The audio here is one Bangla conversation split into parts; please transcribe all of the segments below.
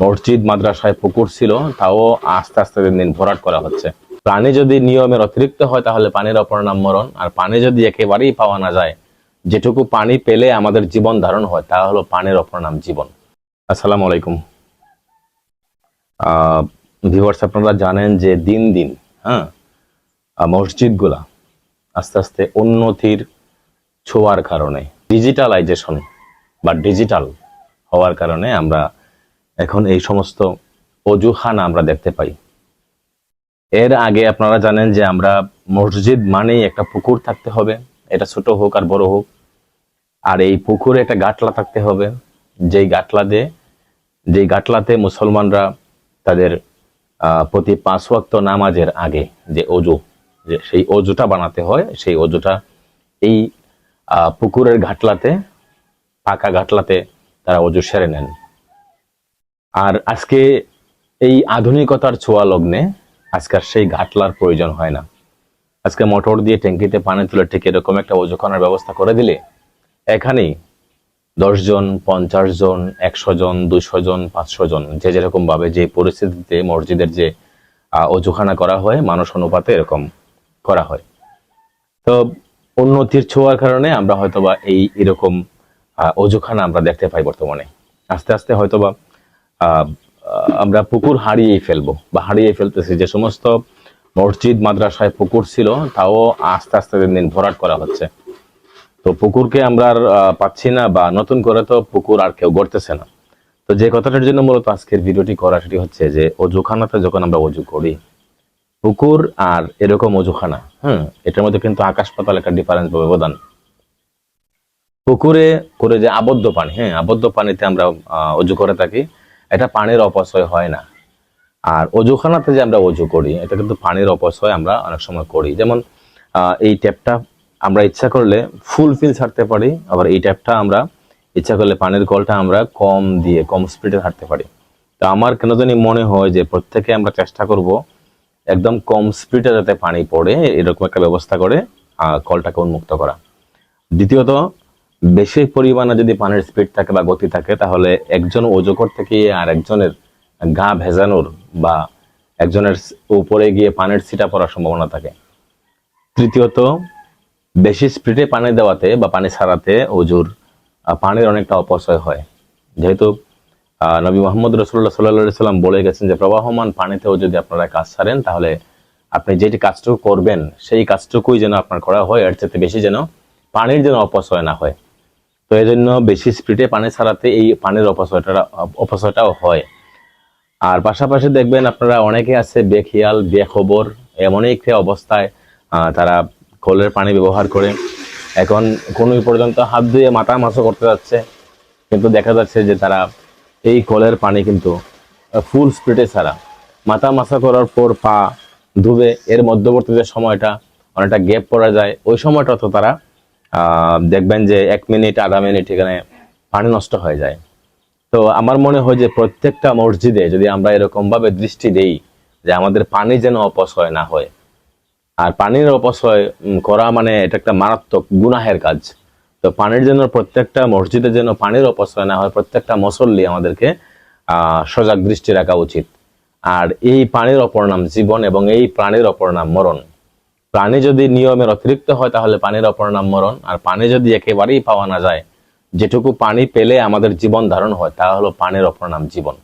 মসজিদ, মাদ্রাসায় পুকুর ছিল, তাও আস্তে আস্তে দিন দিন ভরাট করা হচ্ছে। পানি যদি নিয়মের অতিরিক্ত হয়, তাহলে পানির অপর নাম মরণ। আর পানি যদি একেবারেই পাওয়া না যায়, যেটুকু পানি পেলে আমাদের জীবন ধারণ হয়, তা হলো পানির অপর নাম জীবন। আসসালামু আলাইকুম। ভিউয়ার্স আপনারা জানেন যে দিন দিন হ্যাঁ মসজিদগুলা আস্তে আস্তে উন্নতির ছোঁয়ার কারণে ডিজিটালাইজেশন বা ডিজিটাল হওয়ার কারণে আমরা এখন এই সমস্ত অজুখানা আমরা দেখতে পাই। এর আগে আপনারা জানেন যে আমরা মসজিদ মানেই একটা পুকুর থাকতে হবে। এটা ছোট হোক আর বড় হোক। আর এই পুকুরে একটা গাটলা থাকতে হবে। যেই গাটলা দিয়ে যেই গাটলাতে মুসলমানরা তাদের প্রতি পাঁচ ওয়াক্ত নামাজের আগে যে অজু, যে সেই অজুটা বানাতে হয়, সেই অজুটা এই পুকুরের ঘাটলাতে পাকা ঘাটলাতে তারা অজু সেরে নেন। আর আজকে এই আধুনিকতার ছোঁয়া লগ্নে আজকাল সেই ঘাটলার প্রয়োজন হয় না। আজকে মোটর দিয়ে ট্যাঙ্কিতে পানি তুলে ঠিক এরকম একটা অজুখানার ব্যবস্থা করে দিলে এখানেই দশ জন পঞ্চাশ জন একশো জন দুইশো জন পাঁচশো জন যে যেরকম ভাবে যে পরিস্থিতিতে মসজিদের যে অজুখানা করা হয়, মানুষ অনুপাতে এরকম করা হয়। তো উন্নতির ছোঁয়ার কারণে আমরা হয়তোবা এই এরকম অজুখানা আমরা দেখতে পাই বর্তমানে। আস্তে আস্তে হয়তোবা আমরা পুকুর হারিয়ে ফেলব বা হারিয়ে ফেলতেছি। যে সমস্ত মসজিদ, মাদ্রাসায় পুকুর ছিল, তাও আস্তে আস্তে দিন দিন ভরাট করা হচ্ছে। তো পুকুরকে আমরা পাচ্ছি না বা নতুন করে তো পুকুর আর কেউ গড়তেছে না। তো যে কথাটার জন্য মূলত আজকের ভিডিওটি করা, সেটি হচ্ছে যে অজুখানাতে যখন আমরা অজু করি, পুকুর আর এরকম অজুখানা, হুম, এটার মধ্যে কিন্তু আকাশ পাতাল একটা ডিফারেন্স বা ব্যবধান। পুকুরে করে যে আবদ্ধ পানি হ্যাঁ আবদ্ধ পানিতে আমরা অজু করে থাকি। এটা পানির অপচয় হয় না। আর অজুখানাতে যে আমরা অজু করি, এটা কিন্তু পানির অপচয় আমরা অনেক সময় করি। যেমন এই ট্যাপটা আমরা ইচ্ছা করলে ফুল ফিল ছাড়তে পারি, আবার এই ট্যাপটা আমরা ইচ্ছা করলে পানির কলটা আমরা কম দিয়ে, কম স্পিডে ছাড়তে পারি। তো আমার কেন জানি মনে হয় যে প্রত্যেকে আমরা চেষ্টা করব একদম কম স্পিডে যাতে পানি পড়ে, এরকম একটা ব্যবস্থা করে কলটাকে উন্মুক্ত করা। দ্বিতীয়ত বেশি পরিমাণে যদি পানির স্পিড থাকে বা গতি থাকে, তাহলে একজন করতে গিয়ে আর একজনের গা ভেজানোর বা একজনের উপরে গিয়ে পানির ছিটা পড়ার সম্ভাবনা থাকে। তৃতীয়ত, বেশি স্পিডে পানি দেওয়াতে বা পানি ছাড়াতে অজুর পানির অনেকটা অপচয় হয়। যেহেতু নবী মোহাম্মদ রসুল্লাহ সাল্লাহ সাল্লাম বলে গেছেন যে, প্রবাহমান পানিতেও যদি আপনারা কাজ ছাড়েন, তাহলে আপনি যেটি কাজটুকু করবেন, সেই কাজটুকুই যেন আপনার করা হয়, এর চেয়ে বেশি যেন পানির যেন অপচয় না হয়। তো এই জন্য বেশি স্পিডে পানি ছাড়াতে এই পানির অপচয়টা, অপচয়টাও হয়। আর পাশাপাশি দেখবেন আপনারা অনেকে আছে বেখেয়াল, বেখবর, এমনই একটা অবস্থায় তারা কলের পানি ব্যবহার করে। এখন কোনো পর্যন্ত হাত ধুয়ে মাথা মাছও করতে যাচ্ছে, কিন্তু দেখা যাচ্ছে যে তারা এই কলের পানি কিন্তু ফুল স্পিডে ছাড়া। মাথা মাছা করার পর পা ধুবে, এর মধ্যবর্তী যে সময়টা, অনেকটা গ্যাপ পড়া যায়, ওই সময়টা তো তারা দেখবেন যে এক মিনিট, আধা মিনিট এখানে পানি নষ্ট হয়ে যায়। তো আমার মনে হয় যে প্রত্যেকটা মসজিদে যদি আমরা এরকম ভাবে দৃষ্টি দেই যে আমাদের পানি যেন অপচয় না হয়। আর পানির অপচয় করা মানে এটা একটা মারাত্মক গুনাহের কাজ। তো পানির জন্য প্রত্যেকটা মসজিদে যেন পানির অপচয় না হয়, প্রত্যেকটা মুসল্লি আমাদেরকে সজাগ দৃষ্টি রাখা উচিত। আর এই পানির অপর নাম জীবন এবং এই প্রাণীর অপর নাম মরণ। প্রাণী যদি নিয়মের অতিরিক্ত হয়, তাহলে পানির অপর নাম মরণ। আর পানি যদি একেবারেই পাওয়া না যায়, যেটুকু পানি পেলে আমাদের জীবন ধারণ হয়, তা হলো পানির অপর নাম জীবন।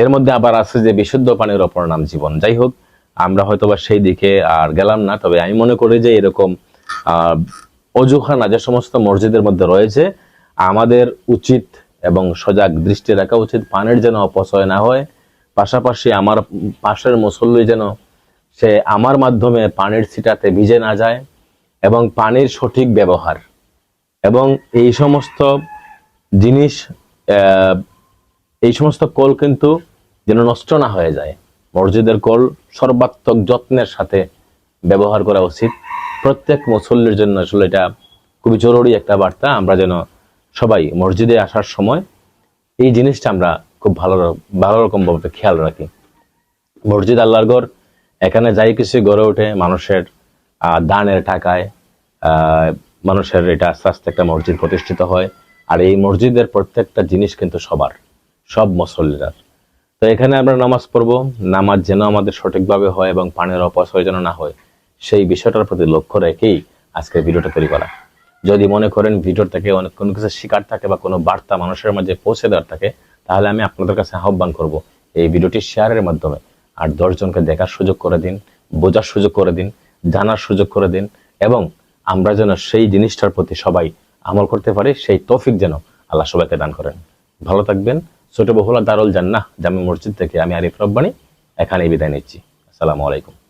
এর মধ্যে আবার আছে যে বিশুদ্ধ পানির অপর নাম জীবন। যাই হোক, আমরা হয়তোবা সেই দিকে আর গেলাম না, তবে আমি মনে করি যে এরকম অজুখানা যে সমস্ত মসজিদের মধ্যে রয়েছে, আমাদের উচিত এবং সজাগ দৃষ্টি রাখা উচিত। পানির যেন অপচয় না হয়, পাশাপাশি আমার পাশের মুসল্লি যেন সে আমার মাধ্যমে পানির ছিটাতে ভিজে না যায় এবং পানির সঠিক ব্যবহার। এবং এই সমস্ত জিনিস এই সমস্ত কল কিন্তু যেন নষ্ট না হয়ে যায়। মসজিদের কল সর্বাত্মক যত্নের সাথে ব্যবহার করা উচিত। প্রত্যেক মুসল্লির জন্য আসলে এটা খুবই জরুরি একটা বার্তা। আমরা যেন সবাই মসজিদে আসার সময় এই জিনিসটা আমরা খুব ভালো ভালো রকম ভাবে খেয়াল রাখি। মসজিদ আল্লাহর ঘর এখানে যাই কিছু গড়ে ওঠে মানুষের দানের টাকায় মানুষের এটা আস্তে আস্তে একটা মসজিদ প্রতিষ্ঠিত হয়। আর এই মসজিদের প্রত্যেকটা জিনিস কিন্তু সবার, সব মুসল্লিরার। তো এখানে আমরা নামাজ পড়ব, নামাজ যেন আমাদের সঠিকভাবে হয় এবং পানির অপচয় যেন না হয়, সেই বিষয়টার প্রতি লক্ষ্য রেখেই আজকের ভিডিওটা তৈরি করা। যদি মনে করেন ভিডিও থেকে অনেক, কোনো কিছু শিকার থাকে বা কোনো বার্তা মানুষের মাঝে পৌঁছে দেওয়ার থাকে, তাহলে আমি আপনাদের কাছে আহ্বান করব এই ভিডিওটি শেয়ারের মাধ্যমে। আর দশজনকে দেখার সুযোগ করে দিন, বোঝার সুযোগ করে দিন, জানার সুযোগ করে দিন, এবং আমরা যেন সেই জিনিসটার প্রতি সবাই আমল করতে পারি, সেই তৌফিক যেন আল্লাহ সবাইকে দান করেন। ভালো থাকবেন। ছোট বহুলা দারুল জান্নাহ জামে মসজিদ থেকে আমি আরিফ রব্বানি, এখানেই বিদায় নিচ্ছি। আসসালামু আলাইকুম।